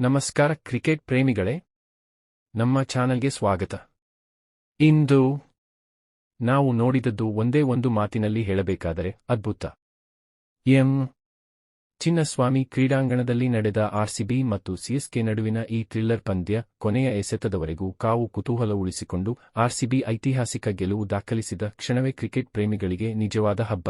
ನಮಸ್ಕಾರ ಕ್ರಿಕೆಟ್ ಪ್ರೇಮಿಗಳೇ, ನಮ್ಮ ಚಾನಲ್ಗೆ ಸ್ವಾಗತ. ಇಂದು ನಾವು ನೋಡಿದದ್ದು ಒಂದೇ ಒಂದು ಮಾತಿನಲ್ಲಿ ಹೇಳಬೇಕಾದರೆ ಅದ್ಭುತ. ಎಂ. ಚಿನ್ನಸ್ವಾಮಿ ಕ್ರೀಡಾಂಗಣದಲ್ಲಿ ನಡೆದ ಆರ್ಸಿಬಿ ಮತ್ತು ಸಿಎಸ್ಕೆ ನಡುವಿನ ಈ ಥ್ರಿಲ್ಲರ್ ಪಂದ್ಯ ಕೊನೆಯ ಎಸೆತದವರೆಗೂ ಕಾವು ಕುತೂಹಲ ಉಳಿಸಿಕೊಂಡು ಆರ್ಸಿಬಿ ಐತಿಹಾಸಿಕ ಗೆಲುವು ದಾಖಲಿಸಿದ ಕ್ಷಣವೇ ಕ್ರಿಕೆಟ್ ಪ್ರೇಮಿಗಳಿಗೆ ನಿಜವಾದ ಹಬ್ಬ.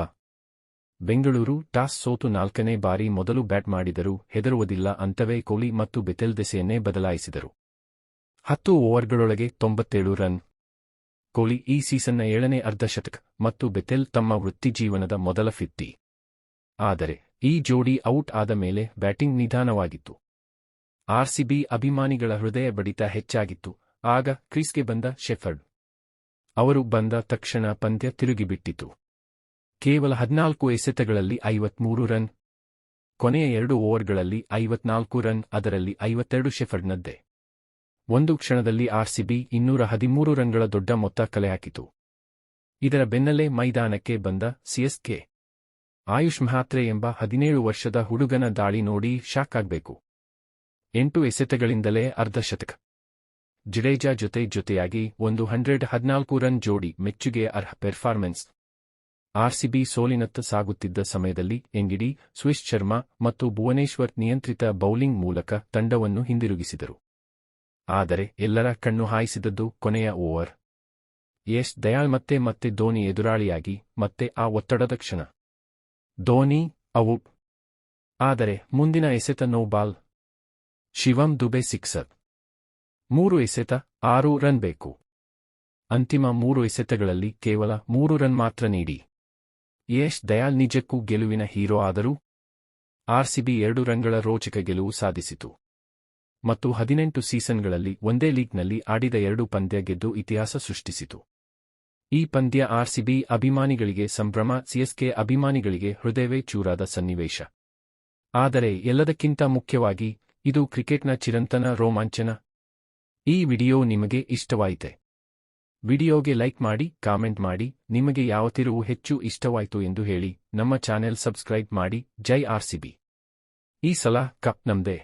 ಬೆಂಗಳೂರು ಟಾಸ್ ಸೋತು ನಾಲ್ಕನೇ ಬಾರಿ ಮೊದಲು ಬ್ಯಾಟ್ ಮಾಡಿದರೂ ಹೆದರುವುದಿಲ್ಲ ಅಂತವೇ ಕೊಹ್ಲಿ ಮತ್ತು ಬೆತೆಲ್ ದೆಸೆಯನ್ನೇ ಬದಲಾಯಿಸಿದರು. ಹತ್ತು ಓವರ್ಗಳೊಳಗೆ ತೊಂಬತ್ತೇಳು ರನ್. ಕೊಹ್ಲಿ ಈ ಸೀಸನ್ನ ಏಳನೇ ಅರ್ಧಶತಕ ಮತ್ತು ಬೆತೆಲ್ ತಮ್ಮ ವೃತ್ತಿಜೀವನದ ಮೊದಲ ಫಿಫ್ಟಿ. ಆದರೆ ಈ ಜೋಡಿ ಔಟ್ ಆದ ಮೇಲೆ ಬ್ಯಾಟಿಂಗ್ ನಿಧಾನವಾಗಿತ್ತು. ಆರ್ಸಿಬಿ ಅಭಿಮಾನಿಗಳ ಹೃದಯ ಬಡಿತ ಹೆಚ್ಚಾಗಿತ್ತು, ಆಗ ಕ್ರೀಸ್ಗೆ ಬಂದ ಶೆಫರ್ಡ್. ಅವರು ಬಂದ ತಕ್ಷಣ ಪಂದ್ಯ ತಿರುಗಿಬಿಟ್ಟಿತು. ಕೇವಲ ಹದಿನಾಲ್ಕು ಎಸೆತಗಳಲ್ಲಿ ಐವತ್ಮೂರು ರನ್, ಕೊನೆಯ ಎರಡು ಓವರ್ಗಳಲ್ಲಿ ಐವತ್ನಾಲ್ಕು ರನ್, ಅದರಲ್ಲಿ ಐವತ್ತೆರಡು ಶೆಫರ್ಡ್ನದ್ದೇ. ಒಂದು ಕ್ಷಣದಲ್ಲಿ ಆರ್ಸಿಬಿ ಇನ್ನೂರ ಹದಿಮೂರು ರನ್ಗಳ ದೊಡ್ಡ ಮೊತ್ತ ಕಲೆಹಾಕಿತು. ಇದರ ಬೆನ್ನಲ್ಲೇ ಮೈದಾನಕ್ಕೆ ಬಂದ ಸಿಎಸ್ಕೆ. ಆಯುಷ್ ಮಹಾತ್ರೆ ಎಂಬ ಹದಿನೇಳು ವರ್ಷದ ಹುಡುಗನ ದಾಳಿ ನೋಡಿ ಶಾಕ್ ಆಗ್ಬೇಕು. ಎಂಟು ಎಸೆತಗಳಿಂದಲೇ ಅರ್ಧಶತಕ ಜಡೇಜಾ ಜೊತೆ ಜೊತೆಯಾಗಿ ಒಂದು ಹಂಡ್ರೆಡ್ ಹದಿನಾಲ್ಕು ರನ್ ಜೋಡಿ ಮೆಚ್ಚುಗೆಯ ಅರ್ಹ ಪೆರ್ಫಾರ್ಮೆನ್ಸ್. ಆರ್ಸಿಬಿ ಸೋಲಿನತ್ತ ಸಾಗುತ್ತಿದ್ದ ಸಮಯದಲ್ಲಿ ಎಂಗಿಡಿ ಸ್ವಿಶ್ ಶರ್ಮಾ ಮತ್ತು ಭುವನೇಶ್ವರ್ ನಿಯಂತ್ರಿತ ಬೌಲಿಂಗ್ ಮೂಲಕ ತಂಡವನ್ನು ಹಿಂದಿರುಗಿಸಿದರು. ಆದರೆ ಎಲ್ಲರ ಕಣ್ಣು ಹಾಯಿಸಿದದ್ದು ಕೊನೆಯ ಓವರ್. ಯಶ್ ದಯಾಳ್ ಮತ್ತೆ ಮತ್ತೆ ಧೋನಿ ಎದುರಾಳಿಯಾಗಿ ಮತ್ತೆ ಆ ಒತ್ತಡದ ಕ್ಷಣ. ಧೋನಿ ಅವು ಆದರೆ ಮುಂದಿನ ಎಸೆತ no ball. Shivam Dube sixer. ಮೂರು ಎಸೆತ, ಆರು ರನ್ ಬೇಕು. ಅಂತಿಮ ಮೂರು ಎಸೆತಗಳಲ್ಲಿ ಕೇವಲ ಮೂರು ರನ್ ಮಾತ್ರ ನೀಡಿ. ಯಶ್ ದಯಾಲ್ ನಿಜಕ್ಕೂ ಗೆಲುವಿನ ಹೀರೋ ಆದರೂ ಆರ್ಸಿಬಿ ಎರಡು ರನ್ಗಳ ರೋಚಕ ಗೆಲುವು ಸಾಧಿಸಿತು. ಮತ್ತು ಹದಿನೆಂಟು ಸೀಸನ್ಗಳಲ್ಲಿ ಒಂದೇ ಲೀಗ್ನಲ್ಲಿ ಆಡಿದ ಎರಡು ಪಂದ್ಯ ಗೆದ್ದು ಇತಿಹಾಸ ಸೃಷ್ಟಿಸಿತು. ಈ ಪಂದ್ಯ ಆರ್ಸಿಬಿ ಅಭಿಮಾನಿಗಳಿಗೆ ಸಂಭ್ರಮ, ಸಿಎಸ್ಕೆ ಅಭಿಮಾನಿಗಳಿಗೆ ಹೃದಯವೇ ಚೂರಾದ ಸನ್ನಿವೇಶ. ಆದರೆ ಎಲ್ಲದಕ್ಕಿಂತ ಮುಖ್ಯವಾಗಿ ಇದು ಕ್ರಿಕೆಟ್ನ ಚಿರಂತನ ರೋಮಾಂಚನ. ಈ ವಿಡಿಯೋ ನಿಮಗೆ ಇಷ್ಟವಾಯಿತೆ. ವಿಡಿಯೋಗೆ ಲೈಕ್ ಮಾಡಿ, ಕಾಮೆಂಟ್ ಮಾಡಿ, ನಿಮಗೆ ಯಾವ ತಿರುವು ಹೆಚ್ಚು ಇಷ್ಟವಾಯಿತು ಎಂದು ಹೇಳಿ, ನಮ್ಮ ಚಾನೆಲ್ ಸಬ್ಸ್ಕ್ರೈಬ್ ಮಾಡಿ, ಜೈ ಆರ್ಸಿಬಿ ಈ ಸಲ ಕಪ್ ನಮ್ದೇ.